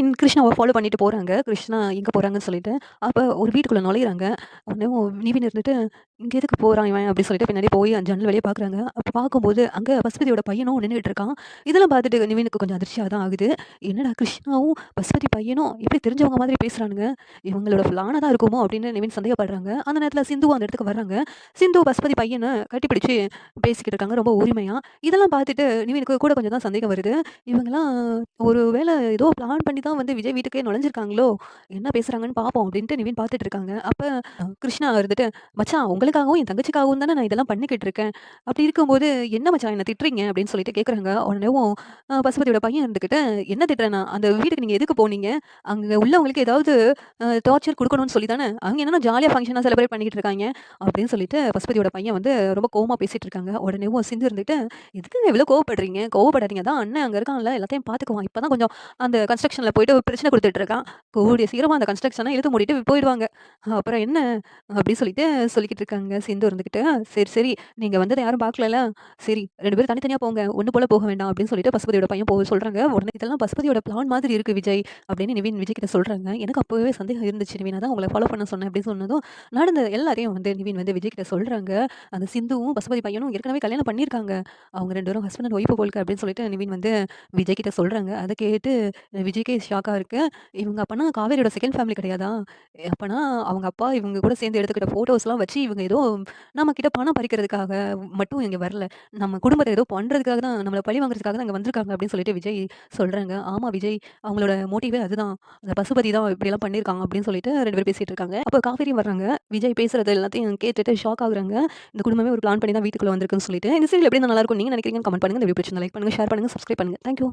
Nivin கிருஷ்ணாவை follow பண்ணிட்டு போகிறாங்க கிருஷ்ணா எங்கே போகிறாங்கன்னு சொல்லிட்டு. அப்போ ஒரு வீட்டுக்குள்ளே நுழையிறாங்க. உடனே நிவின் இருந்துட்டு, இங்கே எதுக்கு போறான் இவன்?" அப்படின்னு சொல்லிட்டு பின்னாடி போய் ஜன்னல் வெளியே பார்க்குறாங்க. அப்போ பார்க்கும்போது அங்கே பசுபதியோட பையனும் நின்றுட்டு இருக்கான். இதெல்லாம் பார்த்துட்டு நிவினுக்கு கொஞ்சம் அதிர்ச்சியாக தான் ஆகுது. என்னடா கிருஷ்ணாவும், பசுபதி பையனும் எப்படி தெரிஞ்சவங்க மாதிரி பேசுகிறானுங்க இவங்களோட பிளானா தான் இருக்குமோ அப்படின்னு நிவின் சந்தேகப்படுறாங்க. அந்த நேரத்தில் சிந்துவும் அந்த இடத்துக்கு வர்றாங்க. சிந்து பசுபதி பையனை கட்டிப்பிடிச்சு பேசிக்கிட்டு இருக்காங்க ரொம்ப உரிமையாக இதெல்லாம் பார்த்துட்டு நிவினுக்கு கூட கொஞ்சம் தான் சந்தேகம் வருது. இவங்கெல்லாம் ஒரு வேலை ஏதோ பிளான் பண்ணி தான் வந்து விஜய் வீட்டுக்கே நுழைஞ்சிருக்காங்களோ! என்ன பேசுறாங்கன்னு பார்ப்போம் அப்படின்ட்டு நிவின் பார்த்துட்டு இருக்காங்க. அப்ப கிருஷ்ணா இருந்துட்டு, "மச்சான் உங்களுக்காகவும், என் தங்கச்சிக்காகவும் தானே நான் இதெல்லாம் பண்ணிக்கிட்டு இருக்கேன். அப்படி இருக்கும்போது என்ன மச்சான் என்ன திட்டுறீங்க?" அப்படின்னு சொல்லிட்டு கேட்குறாங்க. உடனேவும் பசுபதியோட பையன் இருந்துகிட்டு, "என்ன திட்டுறேனா? அந்த வீட்டுக்கு நீங்க எதுக்கு போனீங்க? அங்க உள்ளவங்களுக்கு ஏதாவது டார்ச்சர் கொடுக்கணும்னு சொல்லி தானே? அவங்க என்னன்னா ஜாலியா ஃபங்ஷனா செலிப்ரேட் பண்ணிக்கிட்டு இருக்காங்க அப்படின்னு சொல்லிட்டு பசுபதியோட பையன் வந்து ரொம்ப கோமா பேசிட்டு இருக்காங்க. உடனேவும் சிந்து இருந்துட்டு, எதுக்கு இவ்ளோ கோவப்படுறீங்க? கோவப்படாதீங்க. தான் அண்ணன் அங்க இருக்கான்ல எல்லாத்தையும் பார்த்துக்குவான். இப்போ தான் கொஞ்சம் அந்த கன்ஸ்ட்ரக்ஷன்ல போயிட்டு பிரச்சனை குடுத்துட்டு இருக்கான். கூடிய சீக்கிரமா அந்த கன்ஸ்ட்ரக்ஷன இழுத்து மூடிட்டு போயிடுவாங்க. அப்புறம் என்ன?" அப்டி சொல்லிட்டு சொல்லிக்கிட்டு இருக்காங்க. சிந்து இருந்துகிட்டு, "சரி, சரி. நீங்க வந்தத யாரும் பார்க்கலல்ல? சரி 2 பேரும் தனித்தனியா போங்க. ஒண்ணு போல போக வேண்டாம்." அப்டின்னு சொல்லிட்டு பசுபதியோட பையன் போ சொல்றாங்க. உடனே "இதெல்லாம் பசுபதியோட பிளான் மாதிரி இருக்கு விஜய்." அப்டின்னு நிவின் விஜய் கிட்ட சொல்றாங்க. எனக்கு அப்பவே சந்தேகம் இருந்துச்சு நிவின். அதான் உங்கள ஃபாலோ பண்ண சொன்னேன் அப்டின்னு சொன்னதும், நடந்த எல்லாத்தையும் வந்து நிவின் வந்து விஜய் கிட்ட சொல்றாங்க. அந்த சிந்துவும், பசுபதி பையனும் ஏற்கனவே கல்யாணம் பண்ணியிருக்காங்க. அவங்க 2 பேரும் ஹஸ்பண்ட் அண்ட் ஒய்ஃப் போலருக்கு அப்டின்னு சொல்லிட்டு நிவின் வந்து விஜய் கிட்ட சொல்றாங்க. அத கேட்டு விஜய்க்கே ஷாக்காக இருக்குது இவங்க அப்போனா காவேரியோட செகண்ட் ஃபேமிலி கிடையாதா? அப்போனா அவங்க அப்பா இவங்க கூட சேர்ந்து எடுத்துக்கிட்ட ஃபோட்டோஸ்லாம் வச்சு இவங்க ஏதோ நம்மக்கிட்ட பணம் பறிக்கிறதுக்காக மட்டும் இங்கே வரல. நம்ம குடும்பத்தை ஏதோ பண்ணுறதுக்காக தான் நம்மளை பழி வாங்குறதுக்காக தான் இங்கே வந்திருக்காங்க அப்படின்னு சொல்லிட்டு விஜய் சொல்கிறாங்க ஆமாம் விஜய். அவங்களோட மோட்டிவே அதுதான். அந்த பசுபதி தான் இப்படிலாம் பண்ணியிருக்காங்க அப்படின்னு சொல்லிட்டு ரெண்டு பேரும் பேசிகிட்டு இருக்காங்க. அப்போ காவேரியும் வர்றாங்க. விஜய் பேசுறது எல்லாத்தையும் கேட்டுட்டு ஷாக் ஆகுறாங்க. இந்த குடும்பமே ஒரு பிளான் பண்ணி தான் வீட்டுக்குள்ளே வந்திருக்குன்னு சொல்லிட்டு. இந்த சீரியல் எப்படி நல்லா இருக்கும் நீங்க நினைக்கிறீங்கன்னு கமெண்ட் பண்ணுங்க. இந்த வீடியோ பிடிச்சிருந்தா லைக் பண்ணுங்க, ஷேர் பண்ணுங்கள் சப்ஸ்கிரைப் பண்ணுங்க. Thank you.